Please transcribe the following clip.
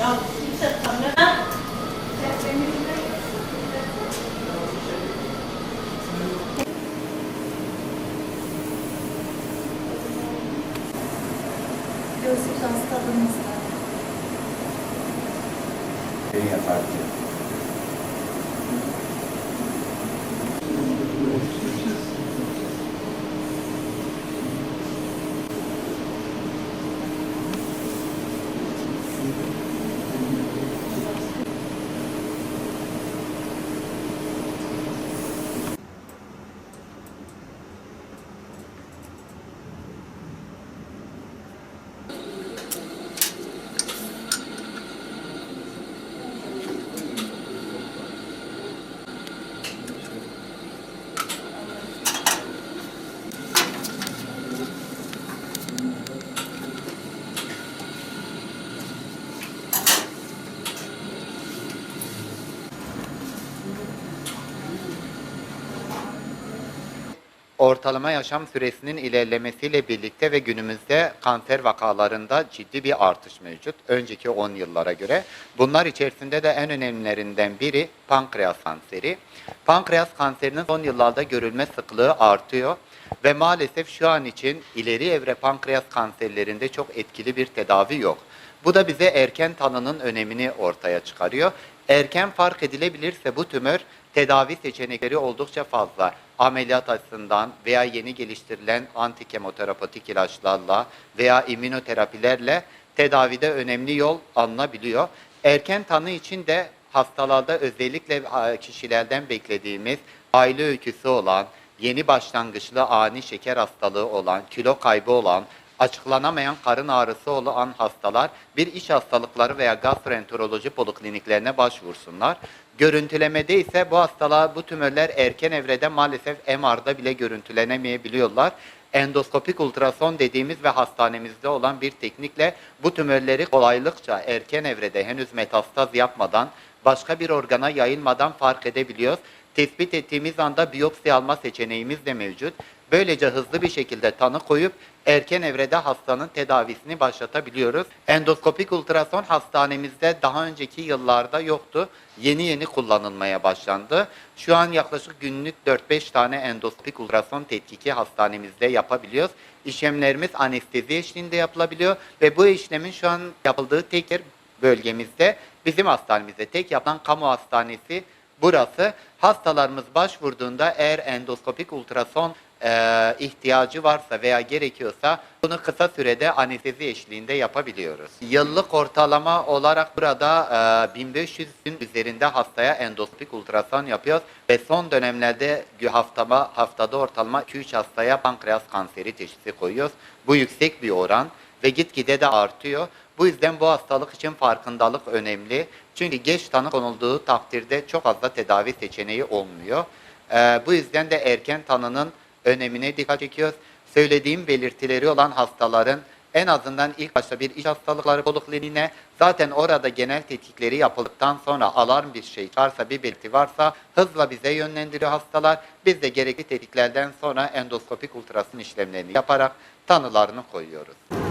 Ya kimse kamera... Gözlük hastalığımızda. Beni yapardı. Ortalama yaşam süresinin ilerlemesiyle birlikte ve günümüzde kanser vakalarında ciddi bir artış mevcut. Önceki 10 yıllara göre. Bunlar içerisinde de en önemlilerinden biri pankreas kanseri. Pankreas kanserinin son yıllarda görülme sıklığı artıyor ve maalesef şu an için ileri evre pankreas kanserlerinde çok etkili bir tedavi yok. Bu da bize erken tanının önemini ortaya çıkarıyor. Erken fark edilebilirse bu tümör tedavi seçenekleri oldukça fazla. Ameliyat açısından veya yeni geliştirilen antikemoterapatik ilaçlarla veya immünoterapilerle tedavide önemli yol alınabiliyor. Erken tanı için de hastalarda özellikle kişilerden beklediğimiz aile öyküsü olan, yeni başlangıçlı ani şeker hastalığı olan, kilo kaybı olan, açıklanamayan karın ağrısı olan hastalar bir iç hastalıkları veya gastroenteroloji polikliniklerine başvursunlar. Görüntülemede ise bu hastalar, bu tümörler erken evrede maalesef MR'da bile görüntülenemeyebiliyorlar. Endoskopik ultrason dediğimiz ve hastanemizde olan bir teknikle bu tümörleri kolaylıkça erken evrede henüz metastaz yapmadan, başka bir organa yayılmadan fark edebiliyoruz. Tespit ettiğimiz anda biyopsi alma seçeneğimiz de mevcut. Böylece hızlı bir şekilde tanı koyup erken evrede hastanın tedavisini başlatabiliyoruz. Endoskopik ultrason hastanemizde daha önceki yıllarda yoktu. Yeni yeni kullanılmaya başlandı. Şu an yaklaşık günlük 4-5 tane endoskopik ultrason tetkiki hastanemizde yapabiliyoruz. İşlemlerimiz anestezi eşliğinde yapılabiliyor ve bu işlemin şu an yapıldığı tek yer bölgemizde bizim hastanemizde tek yapılan kamu hastanesi burası. Hastalarımız başvurduğunda eğer endoskopik ultrason e, ihtiyacı varsa veya gerekiyorsa bunu kısa sürede anestezi eşliğinde yapabiliyoruz. Yıllık ortalama olarak burada e, 1500'ün üzerinde hastaya endoskopik ultrason yapıyoruz ve son dönemlerde haftama, haftada ortalama 2-3 hastaya pankreas kanseri teşhisi koyuyoruz. Bu yüksek bir oran ve gitgide de artıyor. Bu yüzden bu hastalık için farkındalık önemli. Çünkü geç tanı konulduğu takdirde çok fazla tedavi seçeneği olmuyor. Ee, bu yüzden de erken tanının önemine dikkat çekiyoruz. Söylediğim belirtileri olan hastaların en azından ilk başta bir iç hastalıkları polikliniğine zaten orada genel tetkikleri yapıldıktan sonra alarm bir şey varsa bir belirti varsa hızla bize yönlendiriyor hastalar. Biz de gerekli tetkiklerden sonra endoskopik ultrason işlemlerini yaparak tanılarını koyuyoruz.